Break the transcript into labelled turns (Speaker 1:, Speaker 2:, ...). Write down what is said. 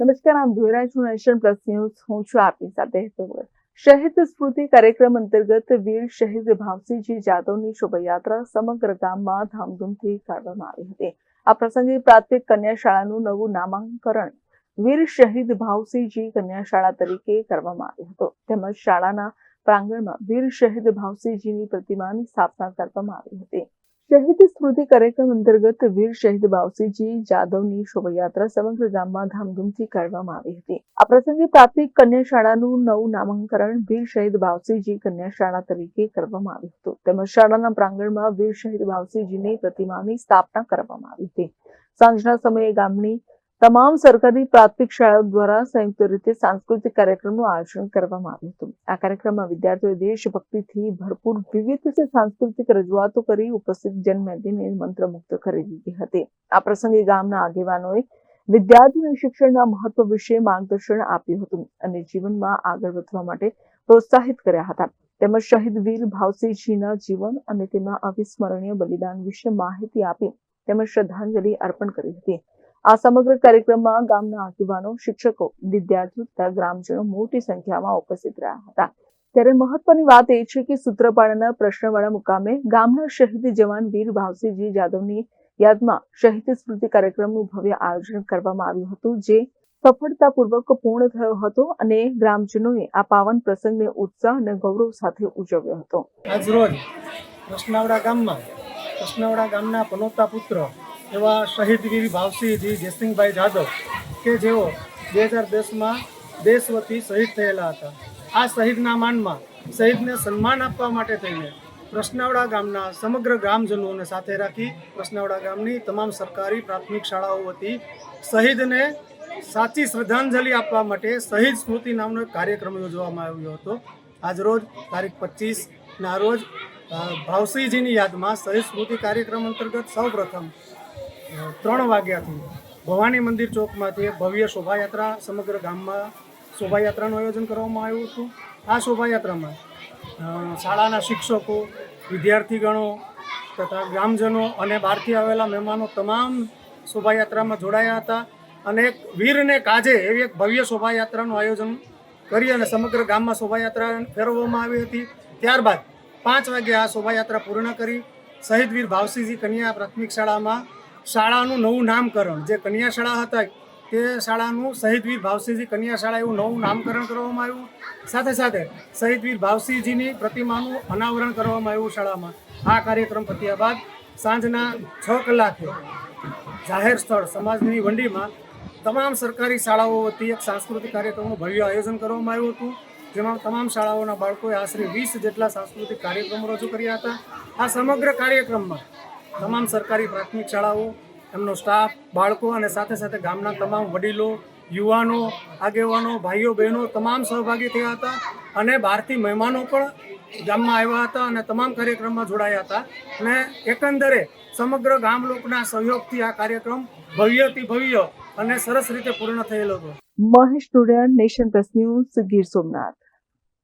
Speaker 1: નમસ્કાર, આમ જોઈ રહ્યા નેશન પ્લસ ન્યૂઝ. હું છું આપની સાથે હેતલ શહીદ સ્મૃતિ કાર્યક્રમ અંતર્ગત વીર શહીદ ભાવસિંહજી જાદવની શોભાયાત્રા સમગ્ર ગામમાં ધામધૂમથી કાઢવામાં આવી હતી. આ પ્રસંગે પ્રાથમિક કન્યા શાળાનું નવું નામાંકરણ વીર શહીદ ભાવસિંહજી કન્યા શાળા તરીકે કરવામાં આવ્યું હતું. તેમજ શાળાના પ્રાંગણમાં વીર શહીદ ભાવસિંહજીની પ્રતિમાની સ્થાપના કરવામાં આવી હતી. શહીદ સ્મૃતિ કાર્યક્રમ અંતર્ગત વીર શહીદ બાવસીજી જાદવની શોભાયાત્રા સમગ્ર ગામમાં ધામધૂમથી કાઢવામાં આવી હતી. આ પ્રસંગે પ્રાથમિક કન્યા શાળાનું નવું નામાંકરણ વીર શહીદ બાવસીજી કન્યા શાળા તરીકે કરવામાં આવ્યું હતું. તેમજ શાળાના પ્રાંગણમાં વીર શહીદ બાવસીજીની પ્રતિમાની સ્થાપના કરવામાં આવી હતી. સાંજના સમયે ગામની તમામ સરકારી પ્રાથમિક શાળાઓ દ્વારા સંયુક્ત રીતે સાંસ્કૃતિક કાર્યક્રમનું આયોજન કરવામાં આવ્યું હતું. આ કાર્યક્રમમાં વિદ્યાર્થીઓએ દેશભક્તિથી ભરપૂર વિવિધ સાંસ્કૃતિક રજૂઆતો કરી ઉપસ્થિત જનમેદનીને મંત્રમુગ્ધ કરી દીધી હતી. આ પ્રસંગે ગામના આગેવાનોએ વિદ્યાર્થીઓને શિક્ષણના મહત્વ વિશે માર્ગદર્શન આપ્યું હતું અને જીવનમાં આગળ વધવા માટે પ્રોત્સાહિત કર્યા હતા. તેમજ શહીદ વીર ભાવસિંહજીના જીવન અને તેમના અવિસ્મરણીય બલિદાન વિશે માહિતી આપી તેમજ શ્રદ્ધાંજલિ અર્પણ કરી હતી. આ સમગ્ર કાર્યક્રમમાં ગામના આગેવાનો, શિક્ષકો, વિદ્યાર્થીઓ તથા ગ્રામજનો મોટી સંખ્યામાં ઉપસ્થિત રહ્યા હતા. ત્યારે મહત્વની વાત એ છે કે સૂત્રપાડાના પ્રશ્નવાળા મુકામે ગામના શહીદ જવાન વીર ભાવસિંહજી જાદવની યાદમાં શહીદ સ્મૃતિ કાર્યક્રમનું ભવ્ય આયોજન કરવામાં આવ્યું હતું, જે સફળતાપૂર્વક પૂર્ણ થયો હતો અને ગ્રામજનોએ આ પાવન પ્રસંગને ઉત્સાહ અને ગૌરવ સાથે ઉજવ્યો હતો.
Speaker 2: આજરોજ કૃષ્ણાવડા ગામમાં, કૃષ્ણાવડા ગામના પનોતા પુત્ર એવા શહીદ ભાવસિંહજી જયસિંહભાઈ જાદવ કે જેઓ બે હજાર દસમાં દેશ વતી શહીદ થયેલા હતા. આ શહીદના માનમાં શહીદને સન્માન આપવા માટે થઈને પ્રશ્નાવડા ગામના સમગ્ર ગ્રામજનોને સાથે રાખી પ્રશ્નાવડા ગામની તમામ સરકારી પ્રાથમિક શાળાઓ વતી શહીદને સાચી શ્રદ્ધાંજલિ આપવા માટે શહીદ સ્મૃતિ નામનો કાર્યક્રમ યોજવામાં આવ્યો હતો. આજરોજ તારીખ પચીસના રોજ ભાવસિંહજીની યાદમાં શહીદ સ્મૃતિ કાર્યક્રમ અંતર્ગત સૌપ્રથમ ત્રણ વાગ્યાથી ભવાની મંદિર ચોકમાંથી એક ભવ્ય શોભાયાત્રા સમગ્ર ગામમાં શોભાયાત્રાનું આયોજન કરવામાં આવ્યું હતું. આ શોભાયાત્રામાં શાળાના શિક્ષકો, વિદ્યાર્થીગણો તથા ગ્રામજનો અને બહારથી આવેલા મહેમાનો તમામ શોભાયાત્રામાં જોડાયા હતા અને એક વીરને કાજે એવી એક ભવ્ય શોભાયાત્રાનું આયોજન કરી અને સમગ્ર ગામમાં શોભાયાત્રા ફેરવવામાં આવી હતી. ત્યારબાદ પાંચ વાગે આ શોભાયાત્રા પૂર્ણ કરી શહીદ વીર ભાવસિંહજી કન્યા પ્રાથમિક શાળામાં શાળાનું નવું નામકરણ, જે કન્યા શાળા હતા, તે શાળાનું શહીદવીર ભાવસિંહજી કન્યા શાળા એવું નવું નામકરણ કરવામાં આવ્યું. સાથે સાથે શહીદવીર ભાવસિંહજીની પ્રતિમાનું અનાવરણ કરવામાં આવ્યું શાળામાં. આ કાર્યક્રમ પત્યા બાદ સાંજના છ કલાકે જાહેર સ્થળ સમાજની વંડીમાં તમામ સરકારી શાળાઓ વતી એક સાંસ્કૃતિક કાર્યક્રમનું ભવ્ય આયોજન કરવામાં આવ્યું હતું, જેમાં તમામ શાળાઓના બાળકોએ આશરે વીસ જેટલા સાંસ્કૃતિક કાર્યક્રમો રજૂ કર્યા હતા. આ સમગ્ર કાર્યક્રમમાં તમામ સરકારી પ્રાથમિક શાળાઓ, એમનો સ્ટાફ બાળકો અને સાથે સાથે ગામના તમામ વડીલો, યુવાનો, આગેવાનો, ભાઈઓ, બહેનો તમામ સહભાગી થયા હતા અને બહારથી મહેમાનો પણ ગામમાં આવ્યા હતા અને તમામ કાર્યક્રમમાં જોડાયા હતા. અને એકંદરે સમગ્ર ગામ લોકોના સહયોગથી આ કાર્યક્રમ ભવ્યથી ભવ્ય અને સરસ રીતે પૂર્ણ થયેલો હતો.
Speaker 1: Mahesh Tudiya nation plus news Gir Somnath.